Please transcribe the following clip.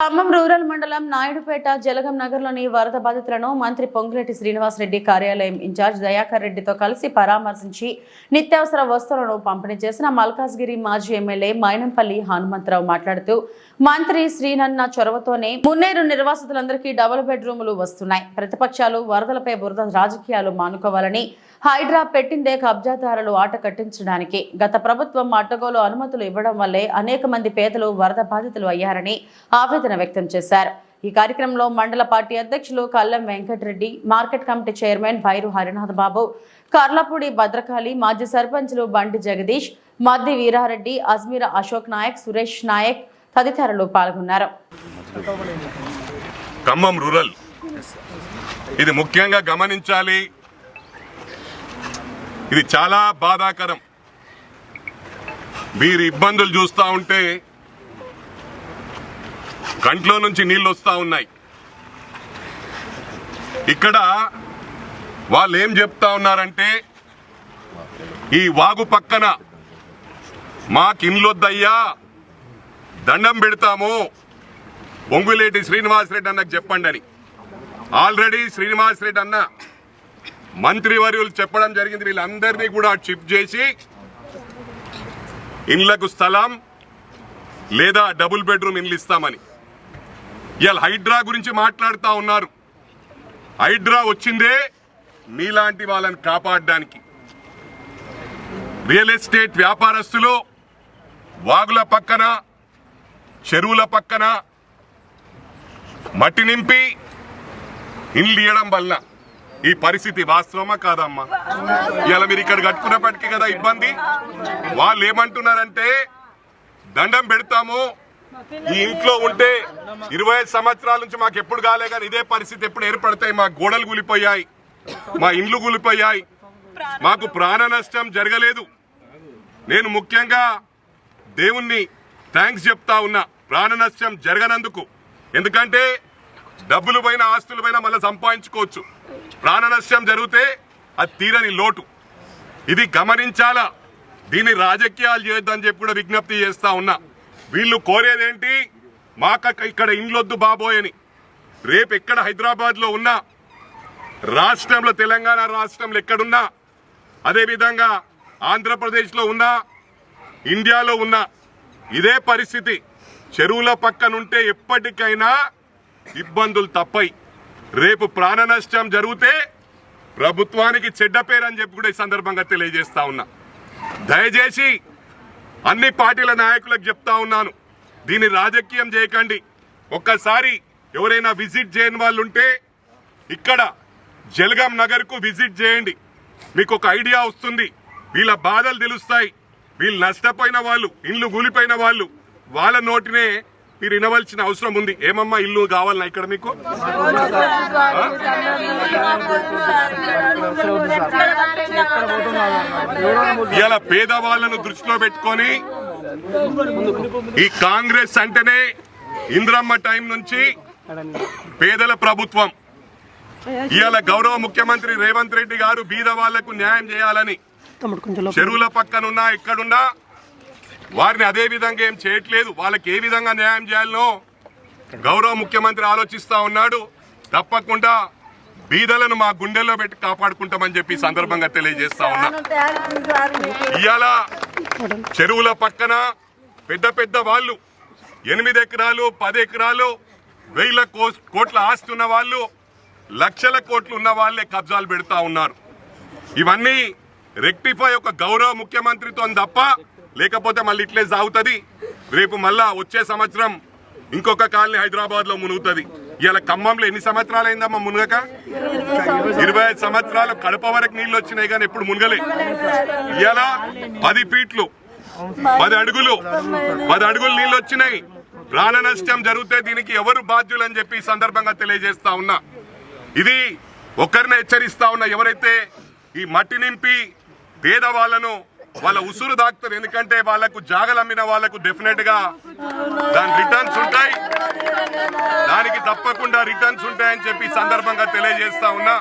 Khammam rural మండలం నాయుడుపేట జలగం నగర్లోని వరద బాధితులను మంత్రి పొంగిరెడ్డి శ్రీనివాసరెడ్డి కార్యాలయం ఇన్ఛార్జ్ దయాకర్ రెడ్డితో కలిసి పరామర్శించి నిత్యావసర వస్తువులను పంపిణీ చేసిన మల్కాజ్గిరి మాజీ ఎమ్మెల్యే మైనంపల్లి హనుమంతరావు మాట్లాడుతూ మంత్రి శ్రీనన్న చొరవతోనే మున్నేరు నిర్వాసితులందరికీ డబుల్ బెడ్రూములు వస్తున్నాయి. ప్రతిపక్షాలు వరదలపై బురద రాజకీయాలు మానుకోవాలని హైడ్రా పెట్టిందే కబ్జాదారులు ఆట కట్టించడానికి. గత ప్రభుత్వం అడ్డగోలు అనుమతులు ఇవ్వడం వల్లే అనేక మంది పేదలు వరద బాధితులు అయ్యారని ఆవేదన వ్యక్తం చేశారు. ఈ కార్యక్రమంలో మండల పార్టీ అధ్యక్షులు Kallam Venkatareddy market committee chairman Bhairu Harinath Babu Karlapudi Bhadrakali మాజీ సర్పంచ్లు బండి జగదీష్ మద్ది వీరారెడ్డి అజ్మీర అశోక్ నాయక్ సురేష్ నాయక్ తదితరులు పాల్గొన్నారు. ఖమ్మం రూరల్. ఇది ముఖ్యంగా గమనించాలి. ఇది చాలా బాధాకరం. మీరు ఇబ్బందులు చూస్తూ ఉంటే కంట్లో నుంచి నీళ్ళు వస్తూ ఉన్నాయి. ఇక్కడ వాళ్ళు ఏం చెప్తా ఉన్నారంటే ఈ వాగు పక్కన మాకిన్లొద్దయ్యా దండం పెడతాము. పొంగులేటి శ్రీనివాసరెడ్డి అన్నకు చెప్పండి అని. ఆల్రెడీ శ్రీనివాసరెడ్డి అన్న మంత్రివర్యులు చెప్పడం జరిగింది. వీళ్ళందరినీ కూడా షిఫ్ట్ చేసి ఇండ్లకు స్థలం లేదా డబుల్ బెడ్రూమ్ ఇండ్లు ఇస్తామని. ఇవాళ హైడ్రా గురించి మాట్లాడుతూ ఉన్నారు. హైడ్రా వచ్చిందే మీలాంటి వాళ్ళని కాపాడడానికి. రియల్ ఎస్టేట్ వ్యాపారస్తులు వాగుల పక్కన చెరువుల పక్కన మట్టి నింపి ఇండ్లు ఇవ్వడం వల్ల ఈ పరిస్థితి వాస్తవమా కాదమ్మా? ఇలా మీరు ఇక్కడ కట్టుకున్నప్పటికీ కదా ఇబ్బంది. వాళ్ళు ఏమంటున్నారంటే దండం పెడతాము ఈ ఇంట్లో ఉంటే ఇరవై ఐదు సంవత్సరాల నుంచి మాకు ఎప్పుడు కాలే కానీ ఇదే పరిస్థితి ఎప్పుడు ఏర్పడతాయి. మా గోడలు కూలిపోయాయి మా ఇండ్లు కూలిపోయాయి మాకు ప్రాణ నష్టం జరగలేదు. నేను ముఖ్యంగా దేవుణ్ణి థ్యాంక్స్ చెప్తా ఉన్నా. ప్రాణ నష్టం జరగనందుకు. ఎందుకంటే డబ్బులు పైన ఆస్తుల పైన మళ్ళీ సంపాదించుకోవచ్చు. ప్రాణ నష్టం జరిగితే అది తీరని లోటు. ఇది గమనించాలా? దీన్ని రాజకీయాలు చేయొద్దని చెప్పి కూడా విజ్ఞప్తి చేస్తా ఉన్నా. వీళ్ళు కోరేదేంటి? మాక ఇక్కడ ఇండ్లొద్దు బాబోయని రేపు ఎక్కడ హైదరాబాద్లో ఉన్నా రాష్ట్రంలో తెలంగాణ రాష్ట్రంలో ఎక్కడున్నా అదేవిధంగా ఆంధ్రప్రదేశ్లో ఉన్నా ఇండియాలో ఉన్నా ఇదే పరిస్థితి. చెరువుల పక్కనుంటే ఎప్పటికైనా ఇబ్బందులు తప్పై. రేపు ప్రాణ నష్టం జరిగితే ప్రభుత్వానికి చెడ్డ పేరు అని చెప్పి కూడా ఈ సందర్భంగా తెలియజేస్తా ఉన్నా. దయచేసి అన్ని పార్టీల నాయకులకు చెప్తా ఉన్నాను. దీన్ని రాజకీయం చేయకండి. ఒక్కసారి ఎవరైనా విజిట్ చేయని వాళ్ళు ఉంటే ఇక్కడ జలగాం నగర్కు విజిట్ చేయండి. మీకు ఒక ఐడియా వస్తుంది. వీళ్ళ బాధలు తెలుస్తాయి. వీళ్ళు నష్టపోయిన వాళ్ళు ఇల్లు కూలిపోయిన వాళ్ళు వాళ్ళ నోటినే మీరు వినవలసిన అవసరం ఉంది. ఏమమ్మా ఇల్లు కావాలన్నా ఇక్కడ మీకు? ఇలా పేదవాళ్ళను దృష్టిలో పెట్టుకొని ఈ కాంగ్రెస్ అంటేనే ఇంద్రమ్మ టైం నుంచి పేదల ప్రభుత్వం. ఇవాళ గౌరవ ముఖ్యమంత్రి రేవంత్ రెడ్డి గారు బీద వాళ్ళకు న్యాయం చేయాలని చెరువుల పక్కనున్నా ఎక్కడున్నా వారిని అదే విధంగా ఏం చేయట్లేదు. వాళ్ళకి ఏ విధంగా న్యాయం చేయాలనో గౌరవ ముఖ్యమంత్రి ఆలోచిస్తూ ఉన్నాడు. తప్పకుండా బీదలను మా గుండెల్లో పెట్టి కాపాడుకుంటామని చెప్పి సందర్భంగా తెలియజేస్తా ఉన్నా. ఇవాళ చెరువుల పక్కన పెద్ద పెద్ద వాళ్ళు ఎనిమిది ఎకరాలు పది ఎకరాలు వేల కోట్ల ఆస్తి ఉన్న వాళ్ళు లక్షల కోట్లు ఉన్న వాళ్ళే కబ్జాలు పెడతా ఉన్నారు. ఇవన్నీ రెక్టిఫై ఒక గౌరవ ముఖ్యమంత్రితో తప్ప లేకపోతే మళ్ళీ ఇట్లే సాగుతుంది. రేపు మళ్ళా వచ్చే సంవత్సరం ఇంకొక కాలనీ హైదరాబాద్లో మునుగుతుంది. ఇలా ఖమ్మంలో ఎన్ని సంవత్సరాలు అయిందమ్మా మునగక? ఇరవై ఐదు సంవత్సరాలు కడప వరకు నీళ్ళు వచ్చినాయి కానీ ఎప్పుడు మునగలే. ఇలా పది ఫీట్లు పది అడుగులు పది అడుగులు నీళ్ళు వచ్చినాయి. ప్రాణ నష్టం జరిగితే దీనికి ఎవరు బాధ్యులు అని చెప్పి సందర్భంగా తెలియజేస్తా ఉన్నా. ఇది ఒకరిని హెచ్చరిస్తా ఉన్నా. ఎవరైతే ఈ మట్టి నింపి పేదవాళ్ళను వాళ్ళ ఉసురు దాక్తారు. ఎందుకంటే వాళ్ళకు జాగలు అమ్మిన వాళ్ళకు డెఫినెట్గా దాని రిటర్న్స్ ఉంటాయి. దానికి తప్పకుండా రిటర్న్స్ ఉంటాయని చెప్పి సందర్భంగా తెలియజేస్తా ఉన్నా.